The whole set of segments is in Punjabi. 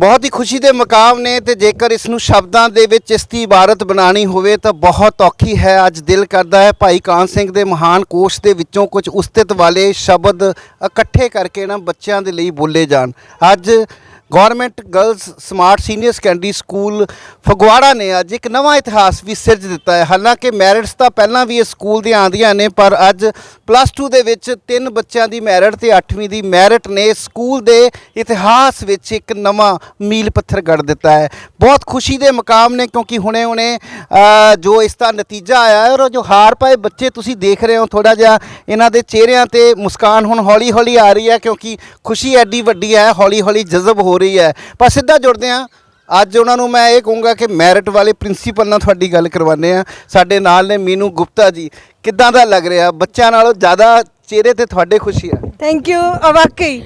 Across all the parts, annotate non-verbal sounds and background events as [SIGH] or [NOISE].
ਬਹੁਤ ਹੀ ਖੁਸ਼ੀ ਦੇ ਮਕਾਮ ਨੇ ਤੇ ਜੇਕਰ ਇਸ ਨੂੰ ਸ਼ਬਦਾਂ ਦੇ ਵਿੱਚ ਇਸ ਦੀ ਇਬਾਰਤ ਬਣਾਣੀ ਹੋਵੇ ਤਾਂ ਬਹੁਤ ਔਖੀ ਹੈ, ਅੱਜ ਦਿਲ ਕਰਦਾ ਹੈ ਭਾਈ ਕਾਨ ਸਿੰਘ ਦੇ ਮਹਾਨ ਕੋਸ਼ ਦੇ ਵਿੱਚੋਂ ਕੁਝ ਉਸਤਤ ਵਾਲੇ ਸ਼ਬਦ ਇਕੱਠੇ ਕਰਕੇ ਨਾ ਬੱਚਿਆਂ ਦੇ ਲਈ ਬੋਲੇ ਜਾਣ। ਅੱਜ government girls smart senior secondary school Phagwara ਨੇ ਅੱਜ ਇੱਕ ਨਵਾਂ ਇਤਿਹਾਸ ਵੀ ਸਿਰਜ ਦਿੱਤਾ ਹੈ। ਹਾਲਾਂਕਿ ਮੈਰਿਟਸ ਤਾਂ ਪਹਿਲਾਂ ਵੀ ਇਸ ਸਕੂਲ ਦੀਆਂ ਆਂਦੀਆਂ ਨੇ, ਪਰ ਅੱਜ ਪਲੱਸ 2 ਦੇ ਵਿੱਚ ਤਿੰਨ ਬੱਚਿਆਂ ਦੀ ਮੈਰਿਟ ਤੇ 8ਵੀਂ ਦੀ ਮੈਰਿਟ ਨੇ ਸਕੂਲ ਦੇ ਇਤਿਹਾਸ ਵਿੱਚ ਇੱਕ ਨਵਾਂ ਮੀਲ ਪੱਥਰ ਗੜ ਦਿੱਤਾ ਹੈ। ਬਹੁਤ ਖੁਸ਼ੀ ਦੇ ਮਕਾਮ ਨੇ, ਕਿਉਂਕਿ ਹੁਣੇ ਹੁਣੇ ਜੋ ਇਸ ਦਾ ਨਤੀਜਾ ਆਇਆ ਹੈ ਔਰ ਜੋ ਹਾਰ ਪਾਏ ਬੱਚੇ ਤੁਸੀਂ ਦੇਖ ਰਹੇ ਹੋ ਥੋੜਾ ਜਿਹਾ ਇਹਨਾਂ ਦੇ ਚਿਹਰਿਆਂ ਤੇ ਮੁਸਕਾਨ ਹੁਣ ਹੌਲੀ ਹੌਲੀ ਆ ਰਹੀ ਹੈ, ਕਿਉਂਕਿ ਖੁਸ਼ੀ ਐਡੀ ਵੱਡੀ ਹੈ ਹੌਲੀ ਹੌਲੀ ਜਜ਼ਬ ਹੋ ਰਹੀ ਹੈ। ਪਰ ਸਿੱਧਾ ਜੁੜਦੇ ਹਾਂ। ਅੱਜ ਉਹਨਾਂ ਨੂੰ ਮੈਂ ਇਹ ਕਹੂੰਗਾ ਕਿ ਮੈਰਿਟ ਵਾਲੇ ਪ੍ਰਿੰਸੀਪਲ ਨਾਲ ਤੁਹਾਡੀ ਗੱਲ ਕਰਵਾਉਂਦੇ ਆ ਸਾਡੇ ਨਾਲ ਨੇ ਮੀਨੂ ਗੁਪਤਾ ਜੀ। ਕਿੱਦਾਂ ਦਾ ਲੱਗ ਰਿਹਾ? ਬੱਚਿਆਂ ਨਾਲੋਂ ਜ਼ਿਆਦਾ ਚਿਹਰੇ ਤੇ ਤੁਹਾਡੇ ਖੁਸ਼ੀ ਹੈ। ਥੈਂਕ ਯੂ ਵਾਕਈ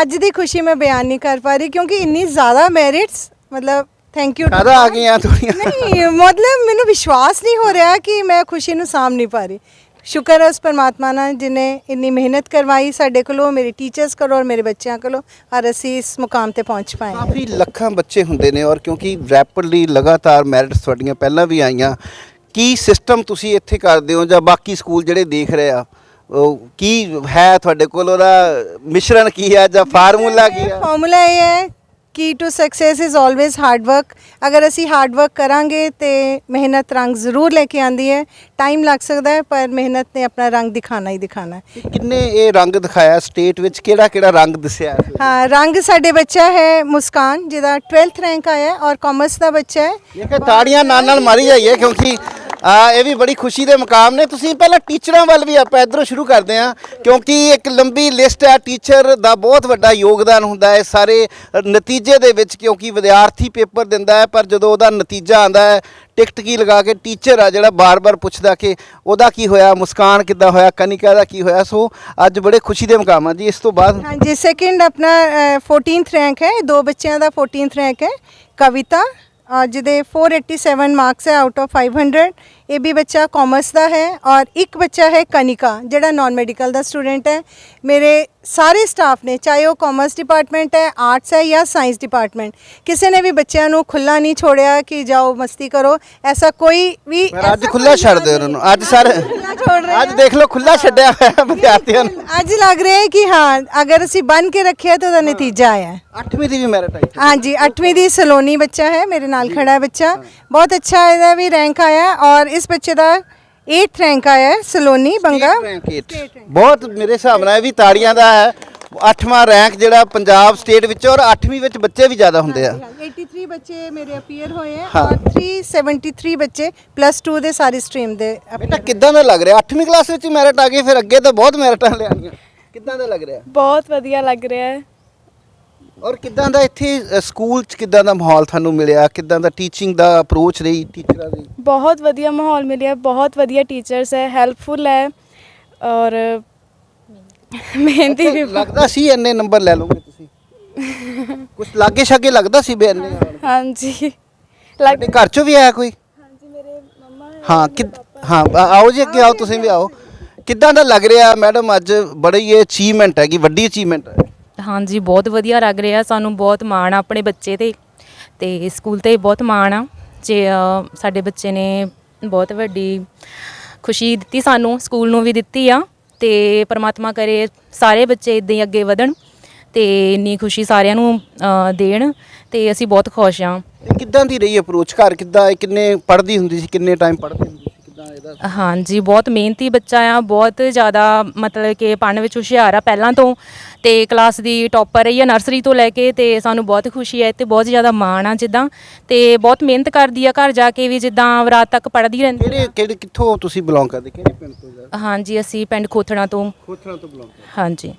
ਅੱਜ ਦੀ ਖੁਸ਼ੀ ਮੈਂ ਬਿਆਨ ਨਹੀਂ ਕਰ ਪਾ ਰਹੀ ਕਿਉਂਕਿ ਇੰਨੀ ਜ਼ਿਆਦਾ ਮੈਰਿਟਸ ਮਤਲਬ ਥੈਂਕ ਯੂ ਜ਼ਿਆਦਾ ਆ ਗਈਆਂ ਥੋੜੀਆਂ ਨਹੀਂ ਮਤਲਬ ਮੈਨੂੰ ਵਿਸ਼ਵਾਸ ਨਹੀਂ ਹੋ ਰਿਹਾ ਕਿ ਮੈਂ ਖੁਸ਼ੀ ਨੂੰ ਨਹੀਂ ਪਾ ਰਹੀ। ਸ਼ੁਕਰ ਹੈ ਉਸ ਪਰਮਾਤਮਾ ਨਾਲ ਜਿਨੇ ਇੰਨੀ ਮਿਹਨਤ ਕਰਵਾਈ ਸਾਡੇ ਕੋਲੋਂ ਮੇਰੇ ਟੀਚਰਸ ਕੋਲੋਂ ਔਰ ਮੇਰੇ ਬੱਚਿਆਂ ਕੋਲੋਂ ਔਰ ਅਸੀਂ ਇਸ ਮੁਕਾਮ ਤੇ ਪਹੁੰਚ ਪਾਏ ਹਾਂ। ਕਾਫੀ ਲੱਖਾਂ ਬੱਚੇ ਹੁੰਦੇ ਨੇ ਔਰ ਕਿਉਂਕਿ ਰੈਪਿਡਲੀ ਲਗਾਤਾਰ ਮੈਰਿਟਸ ਤੁਹਾਡੀਆਂ ਪਹਿਲਾਂ ਵੀ ਆਈਆਂ। ਕੀ ਸਿਸਟਮ ਤੁਸੀਂ ਇੱਥੇ ਕਰਦੇ ਹੋ ਜਾਂ ਬਾਕੀ ਸਕੂਲ ਜਿਹੜੇ ਦੇਖ ਰਹੇ ਆ ਉਹ ਕੀ ਹੈ ਤੁਹਾਡੇ ਕੋਲ? ਉਹਦਾ ਮਿਸ਼ਰਣ ਕੀ ਹੈ ਜਾਂ ਫਾਰਮੂਲਾ ਕੀ ਹੈ ਫਾਰਮੂਲਾ ਇਹ ਹੈ key to success is always hard work ਅਗਰ ਅਸੀਂ ਹਾਰਡ ਵਰਕ ਕਰਾਂਗੇ ਤੇ ਮਿਹਨਤ ਰੰਗ ਜ਼ਰੂਰ ਲੈ ਕੇ ਆਂਦੀ ਹੈ। ਟਾਈਮ ਲੱਗ ਸਕਦਾ ਹੈ ਪਰ ਮਿਹਨਤ ਨੇ ਆਪਣਾ ਰੰਗ ਦਿਖਾਣਾ ਹੀ ਦਿਖਾਣਾ ਹੈ। ਕਿੰਨੇ ਇਹ ਰੰਗ ਦਿਖਾਇਆ ਸਟੇਟ ਵਿੱਚ? ਕਿਹੜਾ ਕਿਹੜਾ ਰੰਗ ਦਿਸਿਆ? ਹੈ? ਰੰਗ ਸਾਡੇ ਬੱਚਾ ਹੈ ਮੁਸਕਾਨ ਜਿਹਦਾ 12th ਰੈਂਕ ਆਇਆ ਔਰ ਕਾਮਰਸ ਦਾ ਬੱਚਾ ਹੈ। ਇਹ ਕਿ ਤਾੜੀਆਂ ਨਾਲ ਨਾਲ ਮਾਰੀ ਜਾਈਏ ਕਿਉਂਕਿ ਆ ਇਹ ਵੀ ਬੜੀ ਖੁਸ਼ੀ ਦੇ ਮੁਕਾਮ ਨੇ। ਤੁਸੀਂ ਪਹਿਲਾਂ ਟੀਚਰਾਂ ਵੱਲ ਵੀ ਆਪਾਂ ਇਧਰੋਂ ਸ਼ੁਰੂ ਕਰਦੇ ਹਾਂ ਕਿਉਂਕਿ ਇੱਕ ਲੰਬੀ ਲਿਸਟ ਹੈ ਟੀਚਰ ਦਾ ਬਹੁਤ ਵੱਡਾ ਯੋਗਦਾਨ ਹੁੰਦਾ ਹੈ ਸਾਰੇ ਨਤੀਜੇ ਦੇ ਵਿੱਚ ਕਿਉਂਕਿ ਵਿਦਿਆਰਥੀ ਪੇਪਰ ਦਿੰਦਾ ਹੈ ਪਰ ਜਦੋਂ ਉਹਦਾ ਨਤੀਜਾ ਆਂਦਾ ਹੈ ਟਿਕਟ ਕੀ ਲਗਾ ਕੇ ਟੀਚਰ ਆ ਜਿਹੜਾ ਬਾਰ-ਬਾਰ ਪੁੱਛਦਾ ਕਿ ਉਹਦਾ ਕੀ ਹੋਇਆ ਮੁਸਕਾਨ ਕਿੱਦਾਂ ਹੋਇਆ ਕਨਿਕਾ ਦਾ ਕੀ ਹੋਇਆ। ਸੋ ਅੱਜ ਬੜੇ ਖੁਸ਼ੀ ਦੇ ਮੁਕਾਮ ਆ ਜੀ ਇਸ ਤੋਂ ਬਾਅਦ ਹਾਂਜੀ ਸੈਕਿੰਡ ਆਪਣਾ ਅ, 14th ਰੈਂਕ ਹੈ ਦੋ ਬੱਚਿਆਂ ਦਾ 14th ਰੈਂਕ ਹੈ ਕਵਿਤਾ ਜਿਹਦੇ 487 ਮਾਰਕਸ ਹੈ ਆਊਟ ਆਫ 500 ਇਹ ਵੀ ਬੱਚਾ ਕਾਮਰਸ ਦਾ ਹੈ ਔਰ ਇੱਕ ਬੱਚਾ ਹੈ ਕਨਿਕਾ ਜਿਹੜਾ ਨਾਨ ਮੈਡੀਕਲ ਦਾ ਸਟੂਡੈਂਟ ਹੈ। ਮੇਰੇ ਸਾਰੇ ਸਟਾਫ ਨੇ ਚਾਹੇ ਉਹ ਕਾਮਰਸ ਡਿਪਾਰਟਮੈਂਟ ਹੈ ਆਰਟਸ ਹੈ ਜਾਂ ਸਾਇੰਸ ਡਿਪਾਰਟਮੈਂਟ ਕਿਸੇ ਨੇ ਵੀ ਬੱਚਿਆਂ ਨੂੰ ਖੁੱਲਾ ਨਹੀਂ ਛੋੜਿਆ ਕਿ ਜਾਓ ਮਸਤੀ ਕਰੋ। ਐਸਾ ਕੋਈ ਵੀ ਪਰ ਅੱਜ ਐਸਾ ਖੁੱਲਾ ਕੋਈ ਛੱਡ ਦਿਓ ਉਹਨਾਂ ਨੂੰ। ਅੱਜ ਸਰ ਖੁੱਲਾ ਛੋੜ ਰਹੇ ਅੱਜ ਹਾਂ। ਦੇਖ ਲਓ ਖੁੱਲਾ ਛੱਡਿਆ ਹੋਇਆ ਵਿਦਿਆਰਥੀਆਂ ਨੂੰ। ਅੱਜ ਲੱਗ ਰਿਹਾ ਹੈ ਕਿ ਹਾਂ ਅਗਰ ਅਸੀਂ ਬੰਨ ਕੇ ਰੱਖਿਆ ਤਾਂ ਉਹਦਾ ਨਤੀਜਾ ਆਇਆ ਹੈ। 8ਵੀਂ ਦੀ ਵੀ ਮੈਰਿਟ ਆਈ। ਹਾਂਜੀ 8ਵੀਂ ਦੀ ਸਲੋਨੀ ਬੱਚਾ ਹੈ ਮੇਰੇ ਨਾਲ ਖੜਾ ਹੈ ਬੱਚਾ। ਬਹੁਤ ਅੱਛਾ ਇਹਦਾ ਵੀ ਰੈਂਕ ਆਇਆ ਹੈ ਔਰ ਇਸ ਬੱਚੇ ਦਾ 8th ਰੈਂਕ ਆਇਆ ਹੈ ਸਲੋਨੀ ਬੰਗਾ। ਬਹੁਤ ਮੇਰੇ ਹਿਸਾਬ ਨਾਲ ਇਹ ਵੀ ਤਾੜੀਆਂ ਦਾ ਹੈ। 8ਵਾਂ ਰੈਂਕ ਜਿਹੜਾ ਪੰਜਾਬ ਸਟੇਟ ਵਿੱਚ ਔਰ 8ਵੀਂ ਵਿੱਚ ਬੱਚੇ ਵੀ ਜ਼ਿਆਦਾ ਹੁੰਦੇ ਆ। 83 ਬੱਚੇ ਮੇਰੇ ਅਪੀਅਰ ਹੋਏ ਹੈ ਹਾਂ। ਔਰ 373 ਬੱਚੇ ਪਲੱਸ 2 ਦੇ ਸਾਰੀ ਸਟਰੀਮ ਦੇ ਬੇਟਾ ਕਿੱਦਾਂ ਦਾ ਲੱਗ ਰਿਹਾ? 8ਵੀਂ ਕਲਾਸ ਵਿੱਚ ਮੈਰਿਟ ਆ ਗਈ ਫਿਰ ਅੱਗੇ ਤਾਂ ਬਹੁਤ ਮੈਰਿਟਾਂ ਲਿਆਣੀਆਂ ਕਿੱਦਾਂ ਦਾ ਲੱਗ ਰਿਹਾ? ਬਹੁਤ ਵਧੀਆ ਲੱਗ ਰਿਹਾ ਹੈ। ਔਰ ਕਿੱਦਾਂ ਦਾ ਇੱਥੇ ਅ, ਸਕੂਲ 'ਚ ਕਿੱਦਾਂ ਦਾ ਮਾਹੌਲ ਤੁਹਾਨੂੰ ਮਿਲਿਆ? ਕਿੱਦਾਂ ਦਾ ਟੀਚਿੰਗ ਦਾ ਅਪਰੋਚ ਰਹੀ ਟੀਚਰਾਂ ਦੀ? ਬਹੁਤ ਵਧੀਆ ਮਾਹੌਲ ਮਿਲਿਆ ਬਹੁਤ ਵਧੀਆ ਟੀਚਰਸ ਹੈ ਹੈਲਪਫੁਲ ਹੈ ਔਰ ਮਿਹਨਤੀ ਵੀ ਲੱਗਦਾ ਸੀ ਇੰਨੇ ਨੰਬਰ ਲੈ ਲਓਗੇ ਤੁਸੀਂ? [LAUGHS] ਕੁਝ ਲਾਗੇ ਛਾਗੇ ਲੱਗਦਾ ਸੀ ਵੀ ਇੰਨੇ ਹਾਂਜੀ। ਲੱਗ ਤੁਹਾਡੇ ਘਰ 'ਚੋਂ ਵੀ ਆਇਆ ਕੋਈ? ਹਾਂਜੀ ਮੇਰੇ ਮੰਮਾ ਹਾਂ ਕਿ ਹਾਂ। ਆ- ਆਓ ਜੀ ਅੱਗੇ ਆਓ ਤੁਸੀਂ ਵੀ ਆਓ। ਕਿੱਦਾਂ ਦਾ ਲੱਗ ਰਿਹਾ ਮੈਡਮ ਅੱਜ ਬੜੀ ਇਹ ਅਚੀਵਮੈਂਟ ਹੈ ਕਿ ਵੱਡੀ ਅਚੀਵਮੈਂਟ ਹੈ? ਹਾਂਜੀ ਬਹੁਤ ਵਧੀਆ ਲੱਗ ਰਿਹਾ। ਸਾਨੂੰ ਬਹੁਤ ਮਾਣ ਆ ਆਪਣੇ ਬੱਚੇ ਤੇ। ਤੇ ਸਕੂਲ ਤੇ ਬਹੁਤ ਮਾਣ ਆ। ਜੇ ਅ, ਸਾਡੇ ਬੱਚੇ ਨੇ ਬਹੁਤ ਵੱਡੀ ਖੁਸ਼ੀ ਦਿੱਤੀ ਸਾਨੂੰ ਸਕੂਲ ਨੂੰ ਵੀ ਦਿੱਤੀ ਆ। ਤੇ ਪ੍ਰਮਾਤਮਾ ਕਰੇ ਸਾਰੇ ਬੱਚੇ ਇਦਾਂ ਹੀ ਅੱਗੇ ਵਧਣ ਤੇ ਇੰਨੀ ਖੁਸ਼ੀ ਸਾਰਿਆਂ ਨੂੰ ਅ, ਦੇਣ ਤੇ ਅਸੀਂ ਬਹੁਤ ਖੁਸ਼ ਆ। ਕਿੱਦਾਂ ਦੀ ਰਹੀ ਅਪਰੋਚ ਘਰ ਕਿੱਦਾਂ ਕਿੰਨੇ ਪੜ੍ਹਦੀ ਹੁੰਦੀ ਸੀ ਕਿੰਨੇ ਟਾਈਮ ਪੜ੍ਹਦੀ ਹੁੰਦੀ ਸੀ? ਕਿੱਦਾਂ ਇਹਦਾ ਹਾਂਜੀ ਬਹੁਤ ਮਿਹਨਤੀ ਬੱਚਾ ਆ ਬਹੁਤ ਜ਼ਿਆਦਾ ਮਤਲਬ ਕਿ ਪੜ੍ਹਨ ਵਿੱਚ ਹੁਸ਼ਿਆਰ ਆ ਪਹਿਲਾਂ ਤੋਂ। ਤੇ ਕਲਾਸ ਦੀ ਟੌਪਰ ਰਹੀ ਆ ਨਰਸਰੀ ਤੋਂ ਲੈ ਕੇ ਤੇ ਸਾਨੂੰ ਬਹੁਤ ਖੁਸ਼ੀ ਹੈ ਤੇ ਬਹੁਤ ਜ਼ਿਆਦਾ ਮਾਣ ਆ ਜਿੱਦਾਂ। ਤੇ ਬਹੁਤ ਮਿਹਨਤ ਕਰਦੀ ਆ ਘਰ ਜਾ ਕੇ ਵੀ ਜਿੱਦਾਂ ਰਾਤ ਤੱਕ ਪੜ੍ਹਦੀ ਰਹਿੰਦੀ ਕਿਹੜੇ ਕਿਹੜੇ ਕਿੱਥੋਂ ਤੁਸੀਂ ਬਿਲੋਂਗ ਕਰਦੇ? ਕਿਹੜੇ ਪਿੰਡ ਤੋਂ ਜਾ ਹਾਂਜੀ ਅਸੀਂ ਪਿੰਡ ਖੋਥਣਾ ਤੋਂ। ਖੋਥਣਾ ਤੋਂ ਬਿਲੋਂਗ ਕਰਦੇ। ਹਾਂਜੀ।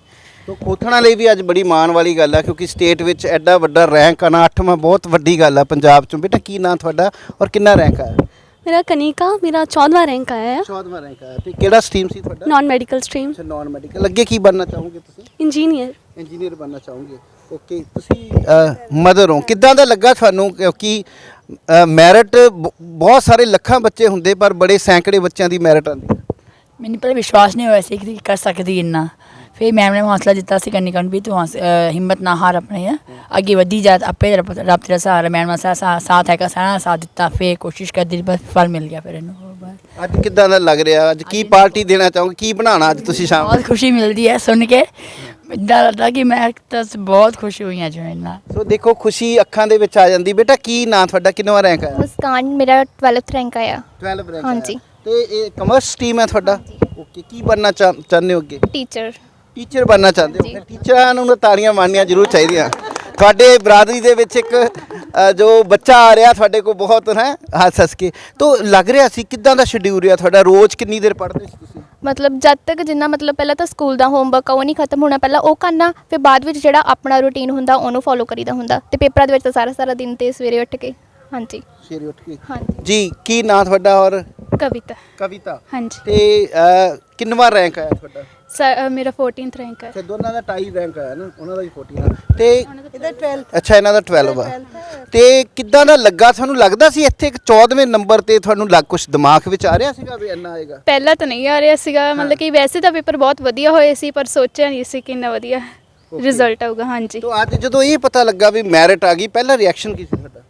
ਤੋਂ ਖੋਥਣਾ ਲਈ ਵੀ ਅੱਜ ਬੜੀ ਮਾਣ ਵਾਲੀ ਗੱਲ ਆ ਕਿਉਂਕਿ ਸਟੇਟ ਵਿੱਚ ਐਡਾ ਵੱਡਾ ਰੈਂਕ ਆਣਾ 8ਵਾਂ ਬਹੁਤ ਵੱਡੀ ਗੱਲ ਆ ਪੰਜਾਬ ਚੋਂ। ਬੇਟਾ ਕੀ ਨਾਂ ਤੁਹਾਡਾ ਔਰ ਕਿੰਨਾ ਰੈਂਕ ਆਇਆ ਮੇਰਾ ਕਨੀਕਾ ਮੇਰਾ 14ਵਾਂ ਰੈਂਕ ਆਇਆ ਹੈ 14ਵਾਂ ਰੈਂਕ ਆਇਆ। ਤੇ ਕਿਹੜਾ ਸਟ੍ਰੀਮ ਸੀ ਤੁਹਾਡਾ? ਨਾਨ ਮੈਡੀਕਲ ਸਟ੍ਰੀਮ ਅੱਛਾ ਨਾਨ ਮੈਡੀਕਲ ਅੱਗੇ ਕੀ ਬਣਨਾ ਚਾਹੋਗੇ ਤੁਸੀਂ? ਇੰਜੀਨੀਅਰ ਇੰਜੀਨੀਅਰ ਬਣਨਾ ਚਾਹੋਗੇ। ਓਕੇ ਤੁਸੀਂ ਮਦਰ ਹੋ। ਕਿੱਦਾਂ ਦਾ ਲੱਗਾ ਤੁਹਾਨੂੰ? ਕਿਉਂਕਿ ਮੈਰਿਟ ਬਹੁਤ ਸਾਰੇ ਲੱਖਾਂ ਬੱਚੇ ਹੁੰਦੇ ਪਰ ਬੜੇ ਸੈਂਕੜੇ ਬੱਚਿਆਂ ਦੀ ਮੈਰਿਟ ਆਉਂਦੀ ਮੈਨੂੰ ਪਹਿਲੇ ਵਿਸ਼ਵਾਸ ਨਹੀਂ ਹੋਇਆ ਸੀ ਕਿ ਕਰ ਸਕਦੀ ਇੰਨਾ। ਫਿਰ ਮੈਮ ਨੇ ਹੌਸਲਾ ਦਿੱਤਾ ਸੀ ਕੰਨੀ ਕੰਨ ਵੀ ਤੂੰ ਹੌਸ- ਅ, ਹਿੰਮਤ ਨਾ ਹਾਰ ਆਪਣੇ ਅੱਗੇ ਵਧੀ ਜਾ ਆਪੇ ਰੱਬ ਰੱਬ ਤੇਰਾ ਸਹਾਰਾ ਮੈਮ ਦਾ ਸਾ- ਸਾਥ ਹੈਗਾ ਸਾਰਾ ਸਾਥ ਦਿੱਤਾ ਫਿਰ ਕੋਸ਼ਿਸ਼ ਕਰਦੀ ਬਸ ਫਲ ਮਿਲ ਗਿਆ ਫਿਰ ਇਹਨੂੰ ਬਸ। ਅੱਜ ਕਿੱਦਾਂ ਦਾ ਲੱਗ ਰਿਹਾ? ਅੱਜ ਕੀ ਪਾਰਟੀ ਦੇਣਾ ਚਾਹੋਗੇ? ਕੀ ਬਣਾਉਣਾ ਅੱਜ ਤੁਸੀਂ ਸ਼ਾਮ? ਬਹੁਤ ਖੁਸ਼ੀ ਮਿਲਦੀ ਹੈ ਸੁਣ ਕੇ। ਇੱਦਾਂ ਲੱਗਦਾ ਕਿ ਮੈਂ ਤਾਂ ਬਹੁਤ ਖੁਸ਼ ਹੋਈ ਹਾਂ ਜੋ ਇਹਨਾਂ ਸੋ ਦੇਖੋ ਖੁਸ਼ੀ ਅੱਖਾਂ ਦੇ ਵਿੱਚ ਆ ਜਾਂਦੀ। ਬੇਟਾ ਕੀ ਨਾਂ ਤੁਹਾਡਾ? ਕਿੰਨਵਾਂ ਰੈਂਕ ਆਇਆ? ਮੁਸਕਾਨ ਮੇਰਾ 12th ਰੈਂਕ ਆਇਆ। 12 ਰੈਂਕ ਹਾਂਜੀ। ਤੇ ਇਹ ਕਮਰਸ ਟੀਮ ਹੈ ਤੁਹਾਡਾ? ਓਕੇ ਕੀ ਬਣਨਾ ਚਾਹ- ਚਾਹੁੰਦੇ ਹੋ ਅੱਗੇ? ਟੀਚਰ ਟੀਚਰ ਬਣਨਾ ਚਾਹੁੰਦੇ ਹੋ? ਫਿਰ ਟੀਚਰਾਂ ਨੂੰ ਤਾਂ ਤਾੜੀਆਂ ਮਾਰਨੀਆਂ ਜ਼ਰੂਰ ਚਾਹੀਦੀਆਂ। ਤੁਹਾਡੇ ਬਰਾਦਰੀ ਦੇ ਵਿੱਚ ਇੱਕ ਅ, ਜੋ ਬੱਚਾ ਆ ਰਿਹਾ ਤੁਹਾਡੇ ਕੋਲ ਬਹੁਤ ਹੈ ਹੱਸ ਹੱਸ ਕੇ। ਤੋਂ ਲੱਗ ਰਿਹਾ ਸੀ ਕਿੱਦਾਂ ਦਾ ਸ਼ਡਿਊਲ ਰਿਹਾ ਤੁਹਾਡਾ? ਰੋਜ਼ ਕਿੰਨੀ ਦੇਰ ਪੜ੍ਹਦੇ ਸੀ ਤੁਸੀਂ? ਮਤਲਬ ਜਦ ਤੱਕ ਜਿੰਨਾ ਮਤਲਬ ਪਹਿਲਾਂ ਤਾਂ ਸਕੂਲ ਦਾ ਹੋਮਵਰਕ ਆ ਉਹ ਨਹੀਂ ਖਤਮ ਹੋਣਾ ਪਹਿਲਾਂ ਉਹ ਕਰਨਾ ਫਿਰ ਬਾਅਦ ਵਿੱਚ ਜਿਹੜਾ ਆਪਣਾ ਰੂਟੀਨ ਹੁੰਦਾ ਉਹਨੂੰ ਫੋਲੋ ਕਰੀਦਾ ਹੁੰਦਾ। ਤੇ ਪੇਪਰਾਂ ਦੇ ਵਿੱਚ ਤਾਂ ਸਾਰਾ ਸਾਰਾ ਦਿਨ ਤੇ ਸਵੇਰੇ ਉੱਠ ਕੇ ਹਾਂਜੀ। ਸਵੇਰੇ ਉੱਠ ਕੇ? ਹਾਂਜੀ। ਜੀ ਕੀ ਨਾਂ ਤੁਹਾਡਾ ਔਰ? ਕਵਿਤਾ। ਕਵਿਤਾ। ਹਾਂਜੀ। ਤੇ ਕਿੰਨਵਾਂ ਰੈਂਕ ਆਇਆ ਤੁਹਾਡਾ? ਸਰ ਮੇਰਾ 14th ਰੈਂਕ ਹੈ। ਅੱਛਾ ਦੋਨਾਂ ਦਾ ਟਾਈ ਰੈਂਕ ਆਇਆ ਨਾ ਉਹਨਾਂ ਦਾ ਵੀ 14 ਆ। ਤੇ ਇਹਦਾ 12th ਅੱਛਾ ਇਹਨਾਂ ਦਾ 12 ਆ। ਤੇ ਕਿੱਦਾਂ ਦਾ ਲੱਗਾ? ਤੁਹਾਨੂੰ ਲੱਗਦਾ ਸੀ ਇੱਥੇ ਇੱਕ 14ਵੇਂ ਨੰਬਰ ਤੇ ਤੁਹਾਨੂੰ ਲੱਗ ਕੁਝ ਦਿਮਾਗ ਵਿੱਚ ਆ ਰਿਹਾ ਸੀਗਾ ਵੀ ਇੰਨਾ ਆਏਗਾ? ਪਹਿਲਾਂ ਤਾਂ ਨਹੀਂ ਆ ਰਿਹਾ ਸੀਗਾ। ਮਤਲਬ ਕਿ ਵੈਸੇ ਤਾਂ ਪੇਪਰ ਬਹੁਤ ਵਧੀਆ ਹੋਏ ਸੀ ਪਰ ਸੋਚਿਆ ਨਹੀਂ ਸੀ ਕਿ ਇੰਨਾ ਵਧੀਆ ਰਿਜ਼ਲਟ ਆਊਗਾ। ਹਾਂਜੀ। ਤੋਂ ਅੱਜ ਜਦੋਂ ਇਹ ਪਤਾ ਲੱਗਾ ਵੀ ਮੈਰਿਟ ਆ ਗਈ ਪਹਿਲਾ ਰਿਐਕਸ਼ਨ ਕੀ ਸੀ ਤੁਹਾਡਾ?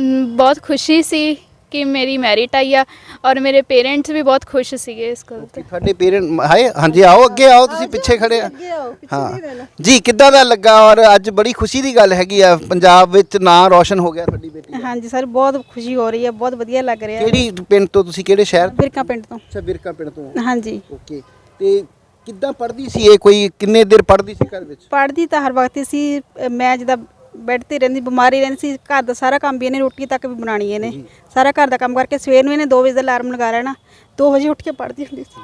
ਮ, ਬਹੁਤ ਖੁਸ਼ੀ ਸੀ। ਕਿ ਮੇਰੀ ਮੈਰਿਟ ਆਈ ਆ ਔਰ ਮੇਰੇ ਪੇਰੈਂਟਸ ਵੀ ਬਹੁਤ ਖੁਸ਼ ਸੀਗੇ ਇਸ ਗੱਲ ਤੇ। ਤੁਹਾਡੇ ਪੇਰੈਂਟ ਹਾਏ ਹਾਂਜੀ ਆਓ ਅੱਗੇ ਆਓ ਤੁਸੀਂ ਪਿੱਛੇ ਖੜੇ ਆ। ਅੱਗੇ ਆਓ ਪਿੱਛੇ ਹਾਂ। ਜੀ ਕਿੱਦਾਂ ਦਾ ਲੱਗਾ? ਔਰ ਅੱਜ ਬੜੀ ਖੁਸ਼ੀ ਦੀ ਗੱਲ ਹੈਗੀ ਆ ਪੰਜਾਬ ਵਿੱਚ ਨਾਂ ਰੋਸ਼ਨ ਹੋ ਗਿਆ ਤੁਹਾਡੀ ਬੇਟੀ ਦਾ। ਹਾਂਜੀ ਸਰ ਬਹੁਤ ਖੁਸ਼ੀ ਹੋ ਰਹੀ ਹੈ ਬਹੁਤ ਵਧੀਆ ਲੱਗ ਰਿਹਾ। ਹੈ ਕਿਹੜੀ ਪਿੰਡ ਤੋਂ ਤੁਸੀਂ ਕਿਹੜੇ ਸ਼ਹਿਰ ਬਿਰਕਾ ਪਿੰਡ ਤੋਂ। ਅੱਛਾ ਬਿਰਕਾ ਪਿੰਡ ਤੋਂ। ਹਾਂਜੀ। ਓਕੇ ਤੇ ਕਿੱਦਾਂ ਪੜ੍ਹਦੀ ਸੀ ਇਹ? ਕੋਈ ਕਿੰਨੇ ਦੇਰ ਪੜ੍ਹਦੀ ਸੀ ਘਰ ਵਿੱਚ? ਪੜ੍ਹਦੀ ਤਾਂ ਹਰ ਵਕਤ ਸੀ ਮੈਂ ਜਿੱਦਾਂ ਬੈੱਡ ਤੇ ਰਹਿੰਦੀ, ਬਿਮਾਰੀ ਰਹਿੰਦੀ ਸੀ, ਘਰ ਦਾ ਸਾਰਾ ਕੰਮ ਵੀ ਇਹਨੇ ਰੋਟੀ ਤੱਕ ਵੀ ਬਣਾਣੀ ਇਹਨੇ। ਸਾਰਾ ਘਰ ਦਾ ਕੰਮ ਕਰਕੇ ਸਵੇਰ ਨੂੰ ਇਹਨੇ 2 ਵਜੇ ਦਾ ਅਲਾਰਮ ਲਗਾ ਲੈਣਾ 2 ਵਜੇ ਉੱਠ ਕੇ ਪੜ੍ਹਦੀ ਹੁੰਦੀ ਸੀ।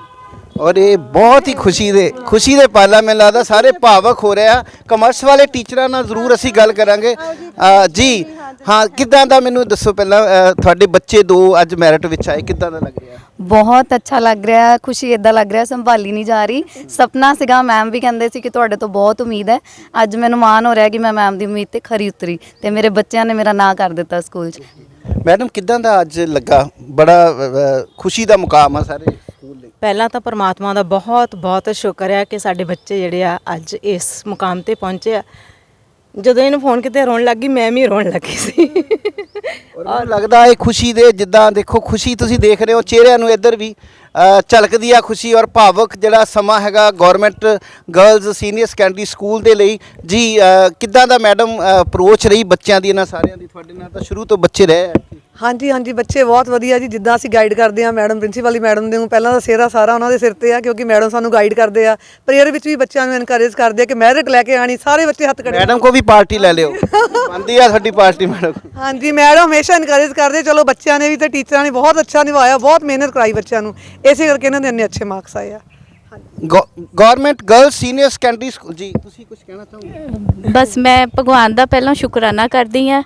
ਔਰ ਇਹ ਬਹੁਤ ਹੀ ਖੁਸ਼ੀ ਦੇ ਖੁਸ਼ੀ ਦੇ ਪਾਲਾ ਮੈਨੂੰ ਲੱਗਦਾ ਸਾਰੇ ਭਾਵਕ ਹੋ ਰਿਹਾ ਕਮਰਸ ਵਾਲੇ ਟੀਚਰਾਂ ਨਾਲ ਜ਼ਰੂਰ ਅਸੀਂ ਗੱਲ ਕਰਾਂਗੇ। ਅ, ਜੀ ਹਾਂ ਕਿੱਦਾਂ ਦਾ ਮੈਨੂੰ ਦੱਸੋ ਪਹਿਲਾਂ ਅ, ਤੁਹਾਡੇ ਬੱਚੇ ਦੋ ਅੱਜ ਮੈਰਿਟ ਵਿੱਚ ਆਏ ਕਿੱਦਾਂ ਦਾ ਲੱਗ ਰਿਹਾ? ਬਹੁਤ ਅੱਛਾ ਲੱਗ ਰਿਹਾ ਹੈ ਖੁਸ਼ੀ ਇਦਾਂ ਲੱਗ ਰਿਹਾ ਸੰਭਾਲੀ ਨਹੀਂ ਜਾ ਰਹੀ। ਸੁਪਨਾ ਸੀਗਾ ਮੈਮ ਵੀ ਕਹਿੰਦੇ ਸੀ ਕਿ ਤੁਹਾਡੇ ਤੋਂ ਬਹੁਤ ਉਮੀਦ ਹੈ। ਅੱਜ ਮੈਨੂੰ ਮਾਣ ਹੋ ਰਿਹਾ ਕਿ ਮੈਂ ਮੈਮ ਦੀ ਉਮੀਦ ਤੇ ਖਰੀ ਉਤਰੀ ਤੇ ਮੇਰੇ ਬੱਚਿਆਂ ਨੇ ਮੇਰਾ ਨਾਂ ਕਰ ਦਿੱਤਾ ਸਕੂਲ 'ਚ। ਮੈਡਮ ਕਿੱਦਾਂ ਦਾ ਅੱਜ ਲੱਗਾ? ਬੜਾ ਅ, ਅ, ਖੁਸ਼ੀ ਦਾ ਮੁਕਾਮ ਆ ਸਾਰੇ। ਪਹਿਲਾਂ ਤਾਂ ਪਰਮਾਤਮਾ ਦਾ ਬਹੁਤ ਬਹੁਤ ਸ਼ੁਕਰ ਹੈ ਕਿ ਸਾਡੇ ਬੱਚੇ ਜਿਹੜੇ ਆ ਅੱਜ ਇਸ ਮੁਕਾਮ ਤੇ ਪਹੁੰਚੇ ਆ। ਜਦੋਂ ਇਹਨੂੰ ਫੋਨ ਕਿਤੇ ਰੋਣ ਲੱਗੀ ਮੈਂ ਵੀ ਰੋਣ ਲੱਗੀ ਸੀ। ਔਰ ਲੱਗਦਾ ਇਹ ਖੁਸ਼ੀ ਦੇ ਜਿੱਦਾਂ ਦੇਖੋ, ਖੁਸ਼ੀ ਤੁਸੀਂ ਦੇਖ ਰਹੇ ਹੋ, ਚਿਹਰਿਆਂ ਨੂੰ ਇੱਧਰ ਵੀ ਝਲਕਦੀ ਆ ਖੁਸ਼ੀ ਔਰ ਭਾਵਕ ਜਿਹੜਾ ਸਮਾਂ ਹੈਗਾ government girls senior secondary school ਦੇ ਲਈ। ਜੀ ਕਿੱਦਾਂ ਦਾ ਮੈਡਮ ਅਪਰੋਚ ਰਹੀ ਬੱਚਿਆਂ ਦੀ, ਇਹਨਾਂ ਸਾਰਿਆਂ ਦੀ? ਤੁਹਾਡੇ ਨਾਲ ਤਾਂ ਸ਼ੁਰੂ ਤੋਂ ਬੱਚੇ ਰਹੇ ਆ। ਹਾਂਜੀ ਹਾਂਜੀ ਬੱਚੇ ਬਹੁਤ ਵਧੀਆ ਜੀ ਜਿੱਦਾਂ ਅਸੀਂ ਗਾਈਡ ਕਰਦੇ ਆ ਮੈਡਮ ਪ੍ਰਿੰਸੀਪਲ ਦੀ ਮੈਡਮ ਦੇ ਨੂੰ ਪਹਿਲਾਂ ਤਾਂ ਸਿਹਰਾ ਸਾਰਾ ਉਹਨਾਂ ਦੇ ਸਿਰ ਤੇ ਆ ਕਿਉਂਕਿ ਮੈਡਮ ਸਾਨੂੰ ਗਾਈਡ ਕਰਦੇ ਆ। ਪ੍ਰੇਅਰ ਵਿੱਚ ਵੀ ਬੱਚਿਆਂ ਨੂੰ ਇਨਕਰੇਜ ਕਰਦੇ ਆ ਕਿ ਮੈਰਿਟ ਲੈ ਕੇ ਆਣੀ ਸਾਰੇ ਬੱਚੇ ਹੱਥ ਖੜੇ ਮੈਡਮ ਕੋ ਵੀ ਪਾਰਟੀ ਲੈ ਲਿਓ। ਬੰਦੀ ਆ ਸਾਡੀ ਪਾਰਟੀ ਮੈਡਮ ਹਾਂਜੀ ਮੈਡਮ ਹਮੇਸ਼ਾ ਇਨਕਰੇਜ ਕਰਦੇ ਚਲੋ ਬੱਚਿਆਂ ਨੇ ਵੀ ਤੇ ਟੀਚਰਾਂ ਨੇ ਬਹੁਤ ਅੱਛਾ ਨਿਭਾਇਆ ਬਹੁਤ ਮਿਹਨਤ ਕਰਾਈ ਬੱਚਿਆਂ ਨੂੰ। ਇਸੇ ਕਰਕੇ ਇਹਨਾਂ ਦੇ ਇੰਨੇ ਅੱਛੇ ਮਾਰਕਸ ਆਏ ਆ। Government girls senior secondary school ਜੀ ਤੁਸੀਂ ਕੁਝ ਕਹਿਣਾ ਚਾਹੋਗੇ? ਬਸ ਮੈਂ ਭਗਵਾਨ ਦਾ ਪਹਿਲਾਂ ਸ਼ੁਕਰਾਨਾ ਕਰਦੀ ਹਾਂ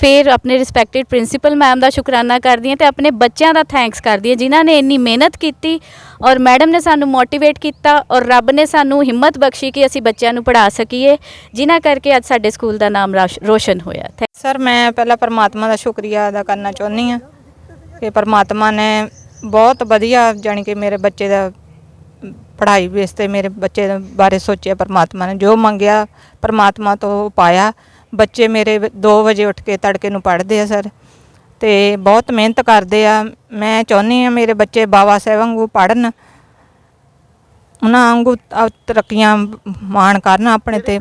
ਫਿਰ ਆਪਣੇ ਰਿਸਪੈਕਟਡ ਪ੍ਰਿੰਸੀਪਲ ਮੈਮ ਦਾ ਸ਼ੁਕਰਾਨਾ ਕਰਦੀ ਹਾਂ ਤੇ ਆਪਣੇ ਬੱਚਿਆਂ ਦਾ ਥੈਂਕਸ ਕਰਦੀ ਹਾਂ, ਜਿਨ੍ਹਾਂ ਨੇ ਇੰਨੀ ਮਿਹਨਤ ਕੀਤੀ ਔਰ ਮੈਡਮ ਨੇ ਸਾਨੂੰ ਮੋਟੀਵੇਟ ਕੀਤਾ ਔਰ ਰੱਬ ਨੇ ਸਾਨੂੰ ਹਿੰਮਤ ਬਖਸ਼ੀ ਕਿ ਅਸੀਂ ਬੱਚਿਆਂ ਨੂੰ ਪੜ੍ਹਾ ਸਕੀਏ, ਜਿਨ੍ਹਾਂ ਕਰਕੇ ਅੱਜ ਸਾਡੇ ਸਕੂਲ ਦਾ ਨਾਮ ਰਾਸ਼- ਰੋਸ਼ਨ ਹੋਇਆ। ਥੈਂਕ ਸਰ ਮੈਂ ਪਹਿਲਾਂ ਪਰਮਾਤਮਾ ਦਾ ਸ਼ੁਕਰੀਆ ਅਦਾ ਕਰਨਾ ਚਾਹੁੰਦੀ ਹਾਂ ਕਿ ਪਰਮਾਤਮਾ ਨੇ ਬਹੁਤ ਵਧੀਆ ਜਾਣੀ ਕਿ ਮੇਰੇ ਬੱਚੇ ਦਾ ਪੜ੍ਹਾਈ ਬੇਸ ਤੇ ਮੇਰੇ ਬੱਚੇ ਬਾਰੇ ਸੋਚਿਆ, ਪਰਮਾਤਮਾ ਨੇ ਜੋ ਮੰਗਿਆ, ਪਰਮਾਤਮਾ ਤੋਂ ਪਾਇਆ। ਬੱਚੇ ਮੇਰੇ 2 ਵਜੇ ਉੱਠ ਕੇ ਤੜਕੇ ਨੂੰ ਪੜ੍ਹਦੇ ਆ ਸਰ। ਤੇ ਬਹੁਤ ਮਿਹਨਤ ਕਰਦੇ ਆ। ਮੈਂ ਚਾਹੁੰਦੀ ਆ ਮੇਰੇ ਬੱਚੇ ਬਾਬਾ ਸਾਹਿਬ ਵਾਂਗੂ ਪੜ੍ਹਨ। ਉਹਨਾਂ ਵਾਂਗੂ ਤਰੱਕੀਆਂ ਮਾਣ ਕਰਨ ਆਪਣੇ ਤੇ।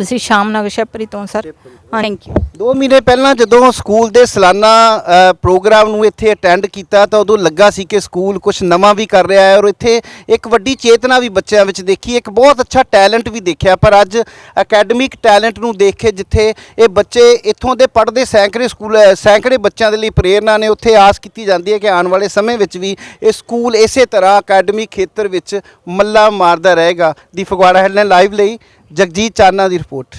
ਅਸੀਂ ਸ਼ਾਮ ਨਗਰ ਛਪਰੀ ਤੋਂ। ਸਰ ਥੈਂਕ ਯੂ ਦੋ ਮਹੀਨੇ ਪਹਿਲਾਂ ਜਦੋਂ ਸਕੂਲ ਦੇ ਸਾਲਾਨਾ ਅ, ਪ੍ਰੋਗਰਾਮ ਨੂੰ ਇੱਥੇ ਅਟੈਂਡ ਕੀਤਾ ਤਾਂ ਉਦੋਂ ਲੱਗਾ ਸੀ ਕਿ ਸਕੂਲ ਕੁਝ ਨਵਾਂ ਵੀ ਕਰ ਰਿਹਾ ਹੈ ਔਰ ਇੱਥੇ ਇੱਕ ਵੱਡੀ ਚੇਤਨਾ ਵੀ ਬੱਚਿਆਂ ਵਿੱਚ ਦੇਖੀ ਇੱਕ ਬਹੁਤ ਅੱਛਾ ਟੈਲੈਂਟ ਵੀ ਦੇਖਿਆ। ਪਰ ਅੱਜ ਅਕੈਡਮਿਕ ਟੈਲੈਂਟ ਨੂੰ ਦੇਖ ਕੇ ਜਿੱਥੇ ਇਹ ਬੱਚੇ ਇੱਥੋਂ ਦੇ ਪੜ੍ਹਦੇ ਸੈਂਕੜੇ ਸਕੂਲ ਅ, ਸੈਂਕੜੇ ਬੱਚਿਆਂ ਦੇ ਲਈ ਪ੍ਰੇਰਨਾ ਨੇ ਉੱਥੇ ਆਸ ਕੀਤੀ ਜਾਂਦੀ ਹੈ ਕਿ ਆਉਣ ਵਾਲੇ ਸਮੇਂ ਵਿੱਚ ਵੀ ਇਹ ਸਕੂਲ ਇਸੇ ਤਰ੍ਹਾਂ ਅਕੈਡਮਿਕ ਖੇਤਰ ਵਿੱਚ ਮੱਲਾ ਮਾਰਦਾ ਰਹੇਗਾ। ਦੀ ਫਗਵਾੜਾ ਹੈਡਲਾਈਨ ਲਾਈਵ ਲਈ ਜਗਜੀਤ ਚਾਨਾ ਦੀ ਰਿਪੋਰਟ।